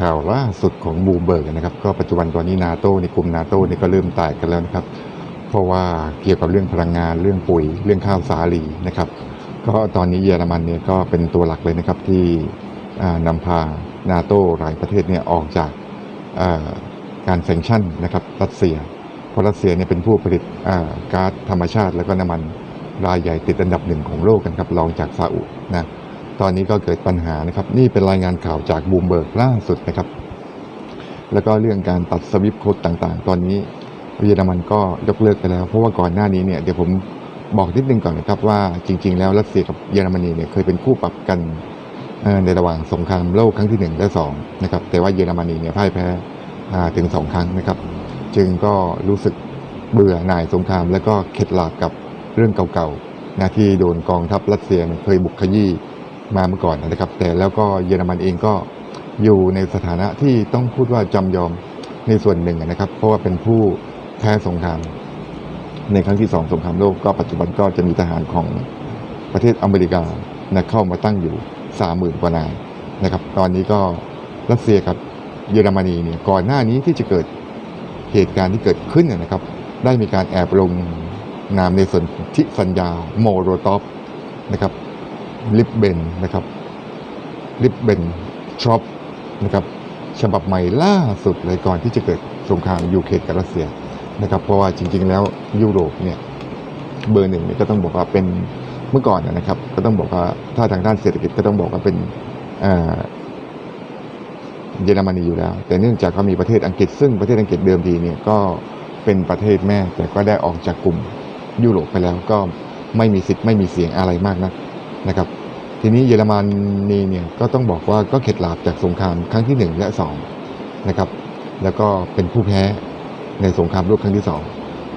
ข่าวล่าสุดของบูมเบิร์กนะครับ ก็ปัจจุบันตอนนี้นาโต้ในกลุ่มนาโต้นี่ก็เริ่มแตกกันแล้วนะครับ เพราะว่าเกี่ยวกับเรื่องพลังงานเรื่องปุ๋ยเรื่องข้าวสาลีนะครับ ก็ตอนนี้เยอรมันเนี่ยก็เป็นตัวหลักเลยนะครับที่อ่านำพานาโต้หลายประเทศเนี่ยออกจากการแซงชั่นนะครับรัสเซีย เพราะรัสเซียเนี่ยเป็นผู้ผลิตก๊าซธรรมชาติ แล้วก็น้ำมันรายใหญ่ติดอันดับหนึ่งของโลกกันครับรองจากซาอุนะ ตอนนี้ก็เกิดปัญหานะครับ นี่เป็นรายงานข่าวจากบูมเบิร์กล่าสุดนะครับ แล้วก็เรื่องการตัดสวิปโคดต่างๆ ตอนนี้เยอรมันก็ยกเลิกไปแล้ว เพราะว่าก่อนหน้านี้เนี่ยเดี๋ยวผมบอกนิดนึงก่อนนะครับว่าจริง ๆ แล้วรัสเซียกับเยอรมนีเนี่ยเคยเป็นคู่ปรับกันในระหว่างสงครามโลกครั้งที่หนึ่งและสองนะครับแต่ว่าเยอรมนีเนี่ยพ่ายแพ้ถึงสองครั้งนะครับ จึงก็รู้สึกเบื่อหน่ายสงคราม แล้วก็เข็ดหลาบกับเรื่องเก่าๆนะที่โดนกองทัพรัสเซียเคยบุกขยี้ มาเมื่อก่อนนะครับ แต่แล้วก็เยอรมันเองก็อยู่ในสถานะที่ต้องพูดว่าจำยอมในส่วนหนึ่งนะครับ เพราะว่าเป็นผู้แพ้สงคราม ในครั้งที่สองสงครามโลกก็ปัจจุบันก็จะมีทหารของประเทศอเมริกานะเข้ามาตั้งอยู่สามหมื่นกว่านายนะครับ ตอนนี้ก็รัสเซียกับเยอรมนีเนี่ยก่อนหน้านี้ที่จะเกิดเหตุการณ์ที่เกิดขึ้นนยนะครับ ได้มีการแอบลงนามในสนธิสัญญาโมโรตอฟนะครับ ลิบเบนนะครับลิบเบนทรอปนะครับฉบับใหม่ล่าสุดเลยก่อนที่จะเกิดสงครามยูเครนกับรัสเซียนะครับ เพราะว่าจริง ๆ แล้วยุโรปเนี่ยเบอร์หนึ่งเนี่ยก็ต้องบอกว่าเป็นเมื่อก่อนนะครับ ก็ต้องบอกว่าถ้าทางด้านเศรษฐกิจก็ต้องบอกว่าเป็นเยอรมนีอยู่แล้ว แต่เนื่องจากเขามีประเทศอังกฤษ ซึ่งประเทศอังกฤษเดิมทีเนี่ยก็เป็นประเทศแม่แต่ก็ได้ออกจากกลุ่มยุโรปไปแล้วก็ไม่มีสิทธิ์ไม่มีเสียงอะไรมากนัก นะครับ ทีนี้เยอรมนีเนี่ยก็ต้องบอกว่าก็เข็ดหลาบจากสงครามครั้งที่หนึ่งและสองนะครับ แล้วก็เป็นผู้แพ้ในสงครามโลกครั้งที่สอง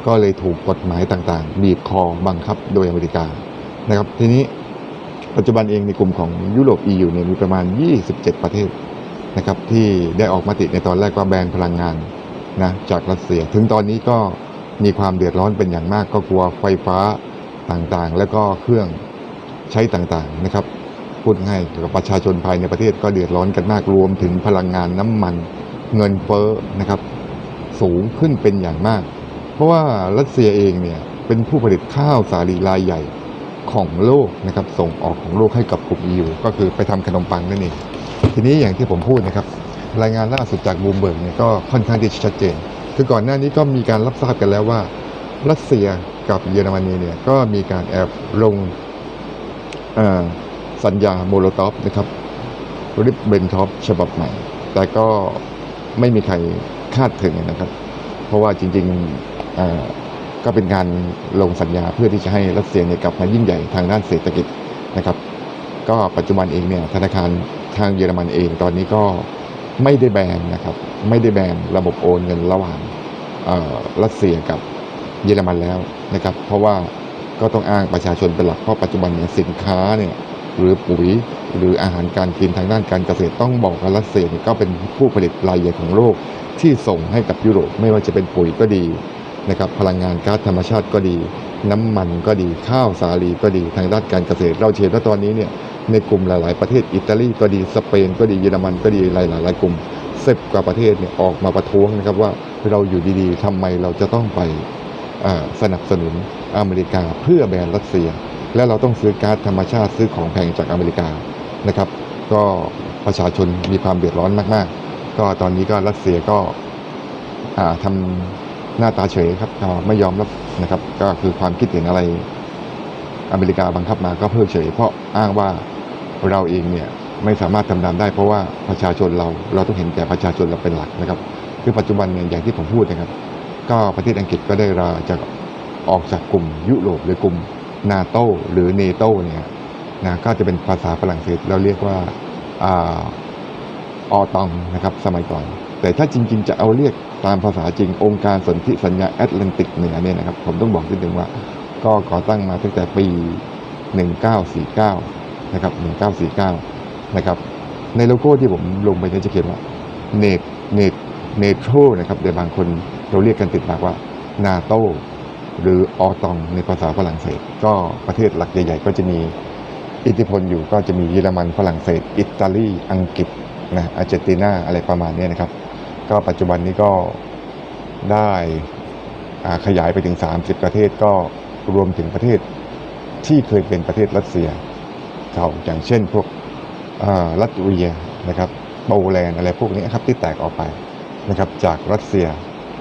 ก็เลยถูกกฎหมายต่างๆ บีบคอบังคับโดยอเมริกานะครับ ทีนี้ปัจจุบันเองในกลุ่มของยุโรป EU เนี่ยมีประมาณ 27 ประเทศนะครับที่ได้ออกมาติในตอนแรกว่าแบนพลังงานนะจากรัสเซีย ถึงตอนนี้ก็มีความเดือดร้อนเป็นอย่างมากก็กลัวไฟฟ้าต่างๆ แล้วก็เครื่อง ใช้ต่างๆนะครับ พูดง่ายกับประชาชนภายในประเทศก็เดือดร้อนกันมากรวมถึงพลังงานน้ำมันเงินเฟ้อนะครับ สูงขึ้นเป็นอย่างมาก เพราะว่ารัสเซียเองเนี่ยเป็นผู้ผลิตข้าวสาลีรายใหญ่ของโลกนะครับส่งออกของโลกให้กับกลุ่ม EU ก็คือไปทำขนมปังนั่นเองทีนี้อย่างที่ผมพูดนะครับ รายงานล่าสุดจากบูมเบิร์กเนี่ยก็ค่อนข้างที่ชัดเจน คือก่อนหน้านี้ก็มีการรับทราบกันแล้วว่า รัสเซียกับเยอรมนีเนี่ยก็มีการแอบลง สัญญาโมโลตอฟนะครับริบเบนท็อฟฉบับใหม่ แต่ก็ไม่มีใครคาดถึงนะครับ เพราะว่าจริงๆก็เป็นการลงสัญญาเพื่อที่จะให้รัสเซียเนี่ยกลับมายิ่งใหญ่ทางด้านเศรษฐกิจนะครับ ก็ปัจจุบันเองเนี่ยธนาคารทางเยอรมันเองตอนนี้ก็ไม่ได้แบนนะครับ ไม่ได้แบนระบบโอนเงินระหว่างรัสเซียกับเยอรมันแล้วนะครับ เพราะว่า ก็ต้องอ้างประชาชนเป็นหลักเพราะปัจจุบันเนี่ยสินค้าเนี่ยหรือปุ๋ยหรืออาหารการกินทางด้านการเกษตรต้องบอกว่ารัสเซียเนี่ยก็เป็นผู้ผลิตรายใหญ่ของโลกที่ส่งให้กับยุโรปไม่ว่าจะเป็นปุ๋ยก็ดีนะครับพลังงานก๊าซธรรมชาติก็ดี น้ำมันก็ดีข้าวสาลีก็ดีทางด้านการเกษตร เราเห็นว่าตอนนี้เนี่ยในกลุ่มหลาย ๆ ประเทศอิตาลีก็ดีสเปนก็ดีเยอรมันก็ดีหลาย ๆ กลุ่มสิบกว่าประเทศเนี่ยออกมาประท้วงนะครับว่าเราอยู่ดี ๆทำไมเราจะต้องไป สนับสนุนอเมริกาเพื่อแบนรัสเซีย และเราต้องซื้อก๊าซธรรมชาติซื้อของแพงจากอเมริกานะครับ ก็ประชาชนมีความเดือดร้อนมาก ๆ ก็ตอนนี้ก็รัสเซียก็อ่าทำหน้าตาเฉยครับไม่ยอมรับนะครับ ก็คือความคิดเห็นอะไรอเมริกาบังคับมาก็เพิกเฉย เพราะอ้างว่าเราเองเนี่ยไม่สามารถทำตามได้เพราะว่าประชาชนเราเราต้องเห็นแก่ประชาชนเราเป็นหลักนะครับ คือปัจจุบันเนี่ยอย่างที่ผมพูดนะครับ ก็ประเทศอังกฤษก็ได้ลาจะออกจากกลุ่มยุโรปหรือกลุ่มนาโตหรือเนโตเนี่ยนะก็จะเป็นภาษาฝรั่งเศสเราเรียกว่าออตองนะครับสมัยก่อน แต่ถ้าจริง ๆ จะเอาเรียกตามภาษาจริงองค์การสนธิสัญญาแอตแลนติกเหนือเนี่ยนะครับผมต้องบอกนิดนึงว่า ก็ก่อตั้งมาตั้งแต่ปี 1949 นะครับ 1949 นะครับ ในโลโก้ที่ผมลงไปเนี่ยจะเขียนว่าเนตเนตเนโตรนะครับเดี๋ยวบางคน เราเรียกกันติดปากว่านาโตหรือออตองในภาษาฝรั่งเศส ก็ประเทศหลักใหญ่ ๆ ก็จะมีอิทธิพลอยู่ก็จะมีเยอรมันฝรั่งเศส อิตาลีอังกฤษนะอาร์เจนตินาอะไรประมาณนี้นะครับ ก็ปัจจุบันนี้ก็ได้ขยายไปถึง 30 ประเทศก็รวมถึงประเทศที่เคยเป็นประเทศรัสเซียเก่าอย่างเช่นพวกอ่าลัตเวียนะครับโปแลนด์อะไรพวกนี้ครับที่แตกออกไปนะครับจากรัสเซีย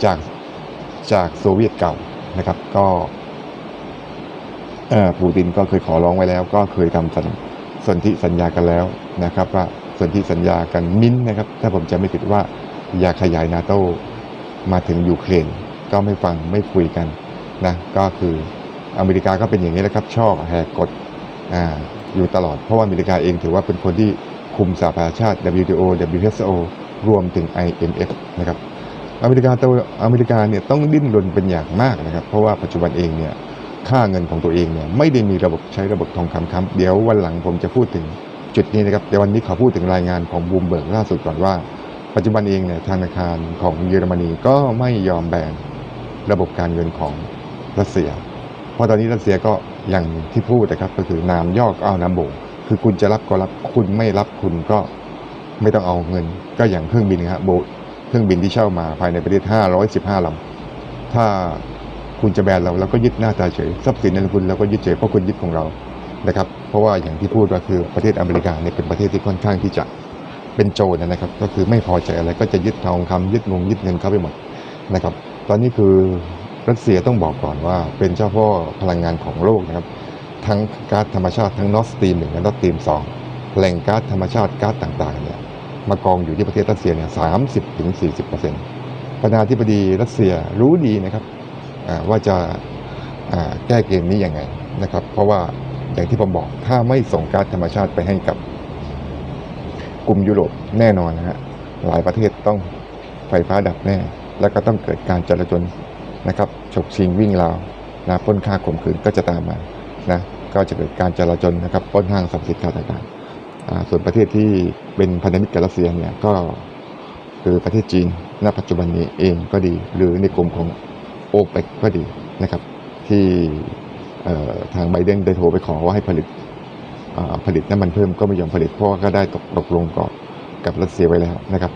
จากจากโซเวียตเก่านะครับ ก็ปูตินก็เคยขอร้องไว้แล้ว ก็เคยทำสัญสนธิสัญญากันแล้วนะครับ ว่าสนธิสัญญากันมิ้นนะครับ ถ้าผมจะไม่ผิดว่าอยากขยายนาโตมาถึงยูเครนก็ไม่ฟังไม่คุยกันนะก็คืออเมริกาก็เป็นอย่างนี้แหละครับชอบแหกกฎออยู่ตลอด เพราะว่าอเมริกาเองถือว่าเป็นคนที่คุมสหประชาชาติ WTO WHO รวมถึง IMF นะครับ อเมริกาตัวอเมริกาเนี่ยต้องดิ้นรนเป็นอย่างมากนะครับ เพราะว่าปัจจุบันเองเนี่ยค่าเงินของตัวเองเนี่ยไม่ได้มีระบบใช้ระบบทองคำค้ำเดี๋ยววันหลังผมจะพูดถึงจุดนี้นะครับแต่วันนี้ขอพูดถึงรายงานของบูมเบิร์กล่าสุดก่อนว่า ปัจจุบันเองเนี่ยธนาคารของเยอรมนีก็ไม่ยอมแบนระบบการเงินของรัสเซีย เพราะตอนนี้รัสเซียก็อย่างที่พูดนะครับก็คือนามยอกเอาน้ำโบกคือคุณจะรับก็รับคุณไม่รับคุณก็ไม่ต้องเอาเงิน ก็อย่างเครื่องบินนะครับโบ เครื่องบินที่เช่ามาภายในประเทศ 515ลำถ้าคุณจะแบนเราเราก็ยึดหน้าตาเฉยทรัพย์สินในคุณเราก็ยึดเฉยเพราะคุณยึดของเรานะครับ เพราะว่าอย่างที่พูดก็คือประเทศอเมริกาเนี่ยเป็นประเทศที่ค่อนข้างที่จะเป็นโจรนะครับ ก็คือไม่พอใจอะไรก็จะยึดทองคำยึดงงยึดเงินเข้าไปหมดนะครับ ตอนนี้คือรัสเซียต้องบอกก่อนว่าเป็นเจ้าพ่อพลังงานของโลกนะครับ ทั้งก๊าซธรรมชาติทั้งนอสตีมหนึ่งและนอสตีมสองแหล่งก๊าซธรรมชาติก๊าซต่างๆเนี่ย มากองอยู่ที่ประเทศรัสเซียเนี่ยสามสิบถึงสี่สิบเปอร์เซ็นต์ประธานาธิบดีรัสเซียรู้ดีนะครับว่าจะแก้เกมนี้ยังไงนะครับ เพราะว่าอย่างที่ผมบอกถ้าไม่ส่งก๊าซธรรมชาติไปให้กับกลุ่มยุโรปแน่นอนนะฮะหลายประเทศต้องไฟฟ้าดับแน่ แล้วก็ต้องเกิดการจลาจลนะครับฉกชิงวิ่งราวนะป้นค่าข่มขืนก็จะตามมานะก็จะเกิดการจลาจลนะครับป้นห้างสรรพสินค้าต่างๆ ส่วนประเทศที่เป็นพันธมิตรกับรัสเซียเนี่ยก็คือประเทศจีนณปัจจุบันนี้เองก็ดี หรือในกลุ่มของโอเปกก็ดีนะครับที่ทางไบเดนได้โทรไปขอว่าให้ผลิตผลิตน้ำมันเพิ่มก็ไม่ยอมผลิตเพราะว่าก็ได้ตกตกลงก่อนกับรัสเซียไว้แล้วนะครับ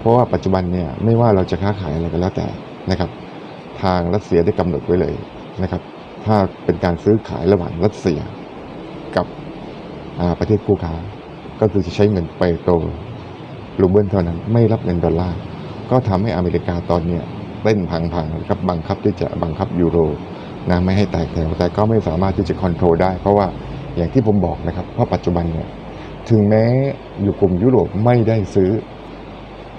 เพราะว่าปัจจุบันเนี่ยไม่ว่าเราจะค้าขายอะไรก็แล้วแต่นะครับ ทางรัสเซียได้กำหนดไว้เลยนะครับ ถ้าเป็นการซื้อขายระหว่างรัสเซียกับประเทศคู่ค้า ก็คือจะใช้เงินไปโตรูเบิลเท่านั้นไม่รับเงินดอลลาร์ก็ทำให้อเมริกาตอนเนี้ยเล่นพังๆนะครับบังคับที่จะบังคับยูโรนะไม่ให้แตกแถวแต่ก็ไม่สามารถที่จะคอนโทรลได้ เพราะว่าอย่างที่ผมบอกนะครับเพราะปัจจุบันเนี่ยถึงแม้อยู่กลุ่มยุโรปไม่ได้ซื้อ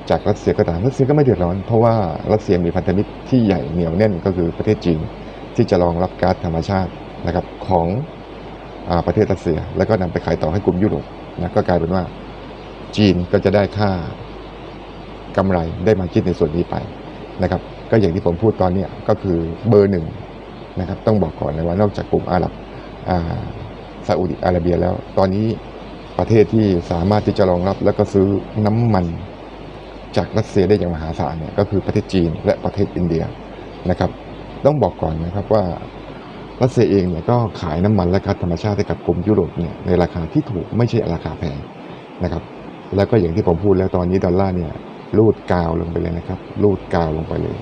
จากรัสเซียก็ตามรัสเซียก็ไม่เดือดร้อน เพราะว่ารัสเซียมีพันธมิตรที่ใหญ่เหนียวแน่นก็คือประเทศจีนที่จะรองรับก๊าซธรรมชาตินะครับของอประเทศรัสเซีย แล้วก็นำไปขายต่อให้กลุ่มยุโรป นะก็กลายเป็นว่า จีนก็จะได้ค่ากำไรได้มาคิดในส่วนนี้ไปนะครับ ก็อย่างที่ผมพูดตอนนี้ก็คือเบอร์หนึ่งนะครับ ต้องบอกก่อนเลยว่านอกจากกลุ่มอาหรับซาอุดิอาระเบียแล้ว ตอนนี้ประเทศที่สามารถที่จะรองรับ แล้วก็ซื้อน้ำมันจากรัสเซียได้อย่างมหาศาลเนี่ยก็คือประเทศจีนและประเทศอินเดียนะครับ ต้องบอกก่อนนะครับว่า รัสเซียเองเนี่ยก็ขายน้ำมันและก๊าซธรรมชาติให้กับกลุ่มยุโรปเนี่ยในราคาที่ถูกไม่ใช่ราคาแพงนะครับ แล้วก็อย่างที่ผมพูดแล้วตอนนี้ดอลลาร์เนี่ยรูดกาวลงไปเลยนะครับรูดกาวลงไปเลย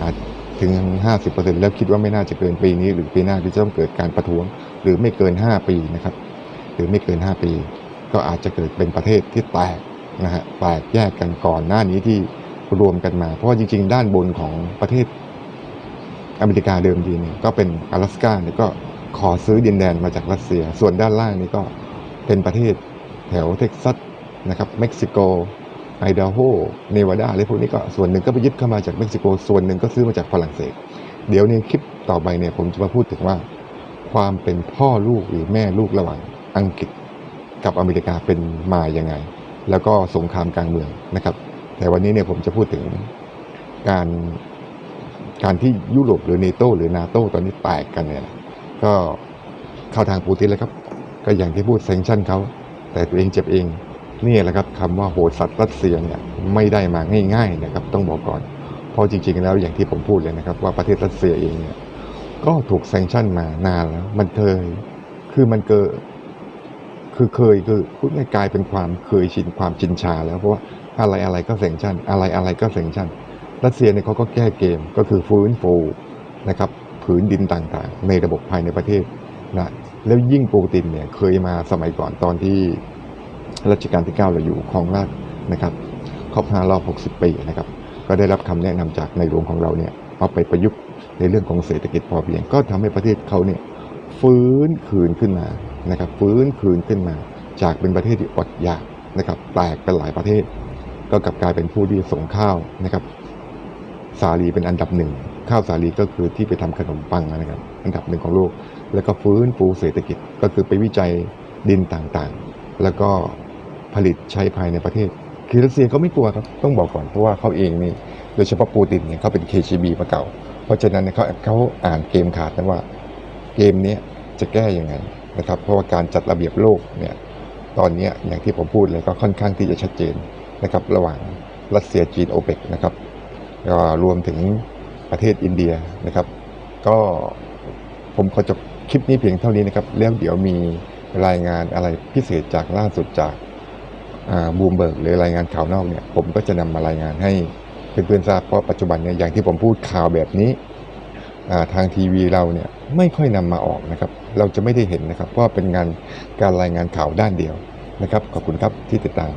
อาจถึง 50%แล้วคิดว่าไม่น่าจะเกินปีนี้ หรือปีหน้าที่จะต้องเกิดการประท้วง หรือไม่เกิน 5 ปีนะครับ หรือไม่เกิน 5 ปี ก็อาจจะเกิดเป็นประเทศที่แตกนะฮะแตกแยกกันก่อนหน้านี้ที่รวมกันมา เพราะจริง ๆ ด้านบนของประเทศ อเมริกาเดิมทีเนี่ยก็เป็น阿拉斯ก้าเนี่ยก็ขอซื้อดินแดนมาจากรัสเซีย ส่วนด้านล่างนี่ก็เป็นประเทศแถวเท็กซัสนะครับเม็กซิโกไอดาโฮเนวาดาอะไรพวกนี้ก็ส่วนหนึ่งก็ไปยึดเข้ามาจากเม็กซิโก ส่วนหนึ่งก็ซื้อมาจากฝรั่งเศส เดี๋ยวในคลิปต่อไปเนี่ยผมจะมาพูดถึงว่า ความเป็นพ่อลูกหรือแม่ลูกระหว่างอังกฤษกับอเมริกาเป็นมายังไง แล้วก็สงครามกลางเมืองนะครับ แต่วันนี้เนี่ยผมจะพูดถึงการ การที่ยุโรปหรือเนโตหรือนาโตตอนนี้แตกกันเนี่ย ก็เข้าทางปูตินแล้วครับ ก็อย่างที่พูดเซงชั่นเขาแต่ตัวเองเจ็บเองนี่แหละครับคำว่าโหดสัตว์รัสเซียเนี่ยไม่ได้มาง่าย ๆนะครับ ต้องบอกก่อน เพราะจริงๆแล้วอย่างที่ผมพูดเลยนะครับ ว่าประเทศรัสเซียเองเนี่ยก็ถูกแซงชั่นมานานแล้ว มันเคยคือมันเกิดคือเคยคือพูดง่ายๆกลายเป็นความเคยชินความชินชาแล้วเพราะว่าอะไรอะไรก็เซ็งชันอะไรอะไรก็เซ็งชัน รัสเซียเนี่ยเขาก็แก้เกมก็คือฟื้นฟูนะครับผืนดินต่างๆ ในระบบภายในประเทศนะแล้วยิ่งปูตินเนี่ยเคยมาสมัยก่อนตอนที่รัชกาลที่ 9 เราอยู่ครองราชนะครับครบ5รอบ 60 ปีนะครับ ก็ได้รับคำแนะนำจากในหลวงของเราเนี่ยเอาไปประยุกต์ในเรื่องของเศรษฐกิจพอเพียง ก็ทำให้ประเทศเขาเนี่ยฟื้นคืนขึ้นมานะครับ ฟื้นคืนขึ้นมา จากเป็นประเทศที่อดอยากนะครับ แตกเป็นหลายประเทศ ก็กลับกลายเป็นผู้ที่ส่งข้าวนะครับ สาลีเป็นอันดับหนึ่ง ข้าวสาลีก็คือที่ไปทำขนมปังนะครับ อันดับหนึ่งของโลก แล้วก็ฟื้นฟูเศรษฐกิจก็คือไปวิจัยดินต่างๆ แล้วก็ผลิตใช้ภายในประเทศ คือรัสเซียเขาไม่กลัวครับต้องบอกก่อนเพราะว่าเขาเองนี่โดยเฉพาะปูตินเนี่ยเขาเป็น KGB มาเก่า เพราะฉะนั้นเนี่ยเขาเขาอ่านเกมขาดนะว่าเกมนี้จะแก้ยังไงนะครับ เพราะว่าการจัดระเบียบโลกเนี่ยตอนนี้อย่างที่ผมพูดเลยก็ค่อนข้างที่จะชัดเจนนะครับระหว่างรัสเซียจีนโอเปกนะครับ รวมถึงประเทศอินเดียนะครับ ก็ผมขอจบคลิปนี้เพียงเท่านี้นะครับ แล้วเดี๋ยวมีรายงานอะไรพิเศษจากล่าสุดจากบูมเบิร์กหรือรายงานข่าวนอกเนี่ย ผมก็จะนำมารายงานให้เพื่อนๆทราบเพราะปัจจุบันเนี่ยอย่างที่ผมพูดข่าวแบบนี้ทางทีวีเราเนี่ยไม่ค่อยนำมาออกนะครับ เราจะไม่ได้เห็นนะครับเพราะเป็นงานการรายงานข่าวด้านเดียวนะครับ ขอบคุณครับที่ติดตาม